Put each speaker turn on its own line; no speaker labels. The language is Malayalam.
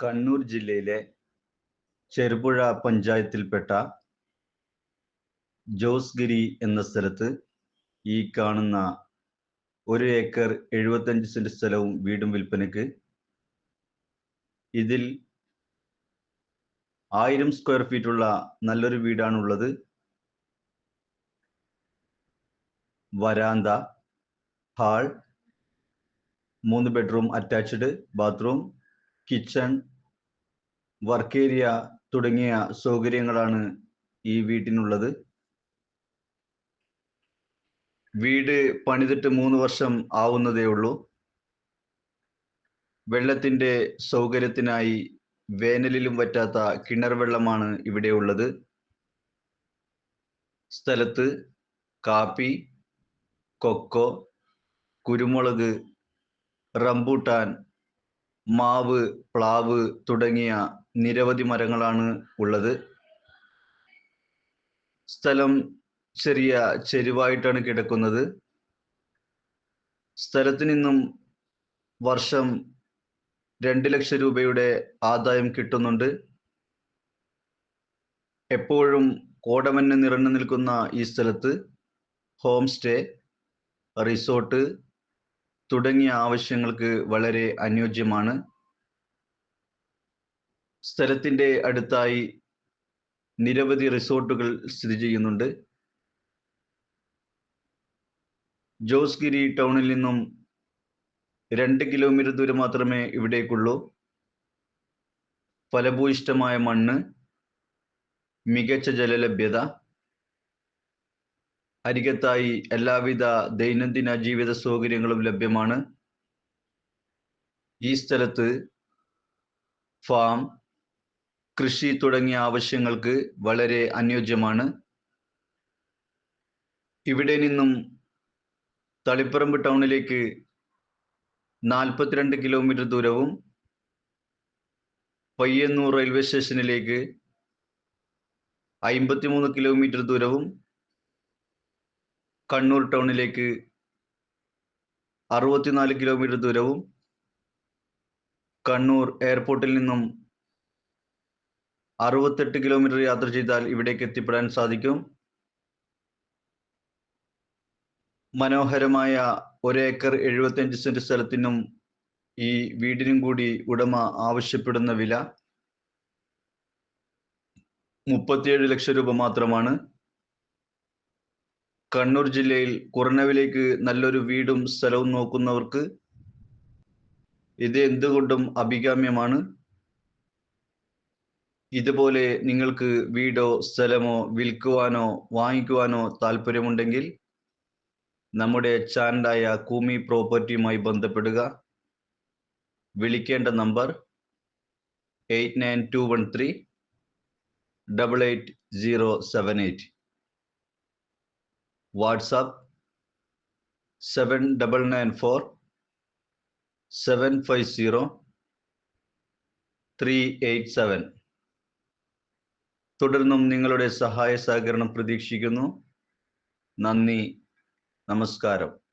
കണ്ണൂർ ജില്ലയിലെ ചെറുപുഴ പഞ്ചായത്തിൽപ്പെട്ട ജോസ്ഗിരി എന്ന സ്ഥലത്ത് ഈ കാണുന്ന ഒരു ഏക്കർ എഴുപത്തഞ്ച് സെന്റ് സ്ഥലവും വീടും വിൽപ്പനയ്ക്ക് ഇതിൽ ആയിരം സ്ക്വയർ ഫീറ്റ് ഉള്ള നല്ലൊരു വീടാണുള്ളത്. വരാന്ത ഹാൾ മൂന്ന് bedroom attached bathroom kitchen work area തുടങ്ങിയ സൗകര്യങ്ങളാണ് ഈ വീട്ടിനുള്ളത്. വീട് പണിതിട്ട് മൂന്ന് വർഷം ആവുന്നതേ ഉള്ളൂ. വെള്ളത്തിന്റെ സൗകര്യത്തിനായി വേനലിലും പറ്റാത്ത കിണർ വെള്ളമാണ് ഇവിടെ ഉള്ളത്. സ്ഥലത്ത് കാപ്പി കൊക്കോ കുരുമുളക് റംബൂട്ടാൻ മാവ് പ്ലാവ് തുടങ്ങിയ നിരവധി മരങ്ങളാണ് ഉള്ളത്. സ്ഥലം ചെറിയ ചെരുവായിട്ടാണ് കിടക്കുന്നത്. സ്ഥലത്ത് നിന്നും വർഷം രണ്ട് ലക്ഷം രൂപയുടെ ആദായം കിട്ടുന്നുണ്ട്. എപ്പോഴും കോടമഞ്ഞ് നിറഞ്ഞു നിൽക്കുന്ന ഈ സ്ഥലത്ത് ഹോം സ്റ്റേ റിസോർട്ട് തുടങ്ങിയ ആവശ്യങ്ങൾക്ക് വളരെ അനുയോജ്യമാണ്. സ്ഥലത്തിന്റെ അടുത്തായി നിരവധി റിസോർട്ടുകൾ സ്ഥിതി ചെയ്യുന്നുണ്ട്. ജോസ്ഗിരി ടൗണിൽ നിന്നും രണ്ട് കിലോമീറ്റർ ദൂരം മാത്രമേ ഇവിടേക്കുള്ളൂ. ഫലഭൂയിഷ്ടമായ മണ്ണ് മികച്ച ജലലഭ്യത അരികത്തായി എല്ലാവിധ ദൈനംദിന ജീവിത സൗകര്യങ്ങളും ലഭ്യമാണ്. ഈ സ്ഥലത്ത് ഫാം കൃഷി തുടങ്ങിയ ആവശ്യങ്ങൾക്ക് വളരെ അനുയോജ്യമാണ്. ഇവിടെ നിന്നും തളിപ്പറമ്പ് ടൗണിലേക്ക് നാൽപ്പത്തിരണ്ട് കിലോമീറ്റർ ദൂരവും പയ്യന്നൂർ റെയിൽവേ സ്റ്റേഷനിലേക്ക് അയിമ്പത്തിമൂന്ന് കിലോമീറ്റർ ദൂരവും കണ്ണൂർ ടൗണിലേക്ക് അറുപത്തിനാല് കിലോമീറ്റർ ദൂരവും കണ്ണൂർ എയർപോർട്ടിൽ നിന്നും അറുപത്തെട്ട് കിലോമീറ്റർ യാത്ര ചെയ്താൽ ഇവിടേക്ക് എത്തിപ്പെടാൻ സാധിക്കും. മനോഹരമായ ഒരേക്കർ എഴുപത്തിയഞ്ച് സെന്റ് സ്ഥലത്തിനും ഈ വീടിനും കൂടി ഉടമ ആവശ്യപ്പെടുന്ന വില മുപ്പത്തിയേഴ് ലക്ഷം രൂപ മാത്രമാണ്. കണ്ണൂർ ജില്ലയിൽ കുറഞ്ഞ വിലയ്ക്ക് നല്ലൊരു വീടും സ്ഥലവും നോക്കുന്നവർക്ക് ഇത് എന്തുകൊണ്ടും അഭികാമ്യമാണ്? ഇതുപോലെ നിങ്ങൾക്ക് വീടോ സ്ഥലമോ വിൽക്കുവാനോ വാങ്ങിക്കുവാനോ താല്പര്യമുണ്ടെങ്കിൽ നമ്മുടെ ചാനലായ കൂമി പ്രോപ്പർട്ടിയുമായി ബന്ധപ്പെടുക. വിളിക്കേണ്ട number eight nine two one three double eight zero seven eight. WhatsApp seven double nine four seven five zero three eight seven. തുടർന്നും നിങ്ങളുടെ സഹായ സഹകരണം പ്രതീക്ഷിക്കുന്നു. നന്ദി. നമസ്കാരം.